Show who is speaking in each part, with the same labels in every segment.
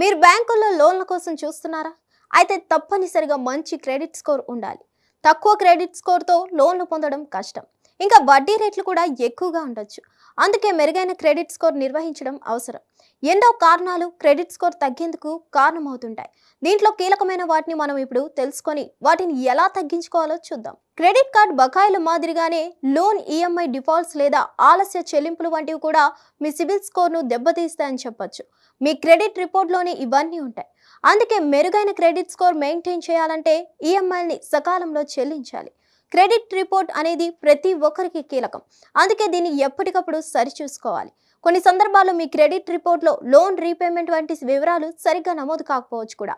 Speaker 1: మీరు బ్యాంకుల్లో లోన్ల కోసం చూస్తున్నారా? అయితే తప్పనిసరిగా మంచి క్రెడిట్ స్కోర్ ఉండాలి. తక్కువ క్రెడిట్ స్కోర్తో లోన్లు పొందడం కష్టం. ఇంకా వడ్డీ రేట్లు కూడా ఎక్కువగా ఉండొచ్చు. అందుకే మెరుగైన క్రెడిట్ స్కోర్ నిర్వహించడం అవసరం. ఎన్నో కారణాలు క్రెడిట్ స్కోర్ తగ్గేందుకు కారణమవుతుంటాయి. దీంట్లో కీలకమైన వాటిని మనం ఇప్పుడు తెలుసుకొని వాటిని ఎలా తగ్గించుకోవాలో చూద్దాం. క్రెడిట్ కార్డ్ బకాయిల మాదిరిగానే లోన్ ఈఎంఐ డిఫాల్ట్స్ లేదా ఆలస్య చెల్లింపులు వంటివి కూడా మీ సిబిల్ స్కోర్ను దెబ్బతీస్తాయని చెప్పొచ్చు. మీ క్రెడిట్ రిపోర్ట్లోనే ఇవన్నీ ఉంటాయి. అందుకే మెరుగైన క్రెడిట్ స్కోర్ మెయింటైన్ చేయాలంటే ఈఎంఐల్ని సకాలంలో చెల్లించాలి. క్రెడిట్ రిపోర్ట్ అనేది ప్రతి ఒక్కరికి కీలకం. అందుకే దీన్ని ఎప్పటికప్పుడు సరిచూసుకోవాలి. కొన్ని సందర్భాల్లో మీ క్రెడిట్ రిపోర్ట్లో లోన్ రీపేమెంట్ వంటి వివరాలు సరిగ్గా నమోదు కాకపోవచ్చు కూడా.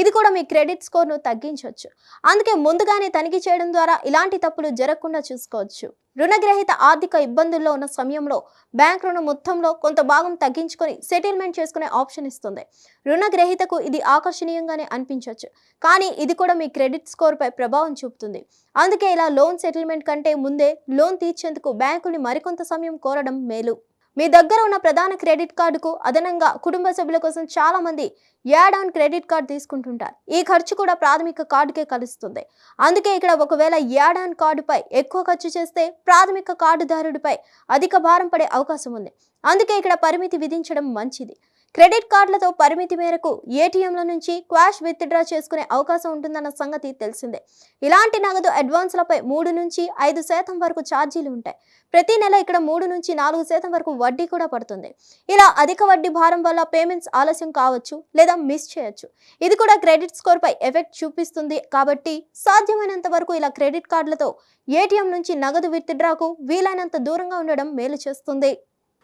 Speaker 1: ఇది కూడా మీ క్రెడిట్ స్కోర్ను తగ్గించవచ్చు. అందుకే ముందుగానే తనిఖీ చేయడం ద్వారా ఇలాంటి తప్పులు జరగకుండా చూసుకోవచ్చు. రుణగ్రహీత ఆర్థిక ఇబ్బందుల్లో ఉన్న సమయంలో బ్యాంక్ రుణ మొత్తంలో కొంత భాగం తగ్గించుకొని సెటిల్మెంట్ చేసుకునే ఆప్షన్ ఇస్తుంది. రుణగ్రహీతకు ఇది ఆకర్షణీయంగానే అనిపించవచ్చు. కానీ ఇది కూడా మీ క్రెడిట్ స్కోర్పై ప్రభావం చూపుతుంది. అందుకే ఇలా లోన్ సెటిల్మెంట్ కంటే ముందే లోన్ తీర్చేందుకు బ్యాంకుని మరికొంత సమయం కోరడం మేలు. మీ దగ్గర ఉన్న ప్రధాన క్రెడిట్ కార్డుకు అదనంగా కుటుంబ సభ్యుల కోసం చాలామంది యాడ్ ఆన్ క్రెడిట్ కార్డు తీసుకుంటుంటారు. ఈ ఖర్చు కూడా ప్రాథమిక కార్డుకే కలుస్తుంది. అందుకే ఇక్కడ ఒకవేళ యాడ్ ఆన్ కార్డుపై ఎక్కువ ఖర్చు చేస్తే ప్రాథమిక కార్డుదారుడిపై అధిక భారం పడే అవకాశం ఉంది. అందుకే ఇక్కడ పరిమితి విధించడం మంచిది. క్రెడిట్ కార్డులతో పరిమితి మేరకు ఏటీఎంల నుంచి క్వాష్ విత్డ్రా చేసుకునే అవకాశం ఉంటుందన్న సంగతి తెలిసిందే. ఇలాంటి నగదు అడ్వాన్స్లపై మూడు నుంచి ఐదు శాతం వరకు ఛార్జీలు ఉంటాయి. ప్రతి నెల ఇక్కడ మూడు నుంచి నాలుగు శాతం వరకు వడ్డీ కూడా పడుతుంది. ఇలా అధిక వడ్డీ భారం వల్ల పేమెంట్స్ ఆలస్యం కావచ్చు లేదా మిస్ చేయొచ్చు. ఇది కూడా క్రెడిట్ స్కోర్పై ఎఫెక్ట్ చూపిస్తుంది కాబట్టి సాధ్యమైనంత వరకు ఇలా క్రెడిట్ కార్డులతో ఏటీఎం నుంచి నగదు విత్డ్రాకు వీలైనంత దూరంగా ఉండడం మేలు చేస్తుంది.